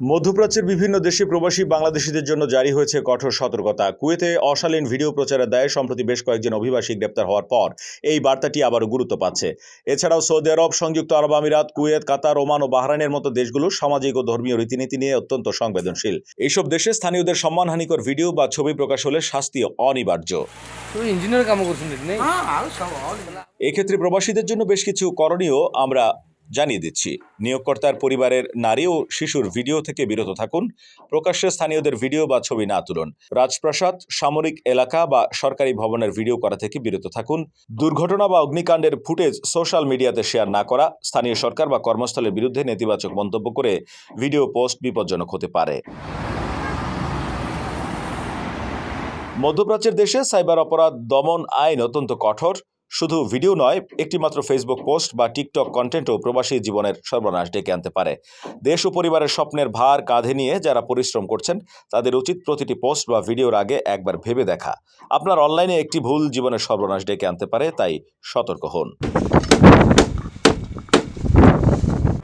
মধ্যপ্রাচ্যের বিভিন্ন দেশে প্রবাসী বাংলাদেশিদের জন্য জারি হয়েছে কঠোর সতর্কতা। কুয়েতে অশালীন ভিডিও প্রচারের দায়ে সম্প্রতি বেশ কয়েকজন অভিবাসী গ্রেপ্তার হওয়ার পর এই বার্তাটি আবারও গুরুত্ব পাচ্ছে। এছাড়াও সৌদি আরব সংযুক্ত আরব আমিরাত কুয়েত কাতার ওমান ও বাহরাইনের মতো দেশগুলো সামাজিক ও ধর্মীয় রীতিনীতি নিয়ে অত্যন্ত সংবেদনশীল। এইসব দেশে স্থানীয়দের সম্মানহানিকর ভিডিও বা ছবি প্রকাশ হলে শাস্তি অনিবার্য। ইঞ্জিনিয়ার কাম করছেন এক্ষেত্রে প্রবাসীদের জন্য বেশ কিছু করণীয় আমরা জানিয়ে দিচ্ছি। নিয়োগকর্তার পরিবারের নারী ও শিশুর ভিডিও থেকে বিরত থাকুন। প্রকাশ্যে স্থানীয়দের ভিডিও বা ছবি না তুলুন। রাজপ্রাসাদ, সামরিক এলাকা বা সরকারি ভবনের ভিডিও করা থেকে বিরত থাকুন। দুর্ঘটনা বা অগ্নিকাণ্ডের ফুটেজ সোশ্যাল মিডিয়াতে শেয়ার না করা, স্থানীয় সরকার বা কর্মস্থলের বিরুদ্ধে নেতিবাচক মন্তব্য করে ভিডিও পোস্ট বিপজ্জনক হতে পারে। মধ্যপ্রাচ্যের দেশে সাইবার অপরাধ দমন আইন অত্যন্ত কঠোর। শুধু ভিডিও নয়, একটিমাত্র ফেসবুক পোস্ট বা টিকটক কন্টেন্টও প্রবাসী জীবনের সর্বনাশ ডেকে আনতে পারে। দেশ ও পরিবারের স্বপ্নের ভার কাঁধে নিয়ে যারা পরিশ্রম করছেন, তাদের উচিত প্রতিটি পোস্ট বা ভিডিওর আগে একবার ভেবে দেখা। আপনার অনলাইনে একটি ভুল জীবনের সর্বনাশ ডেকে আনতে পারে, তাই সতর্ক হন।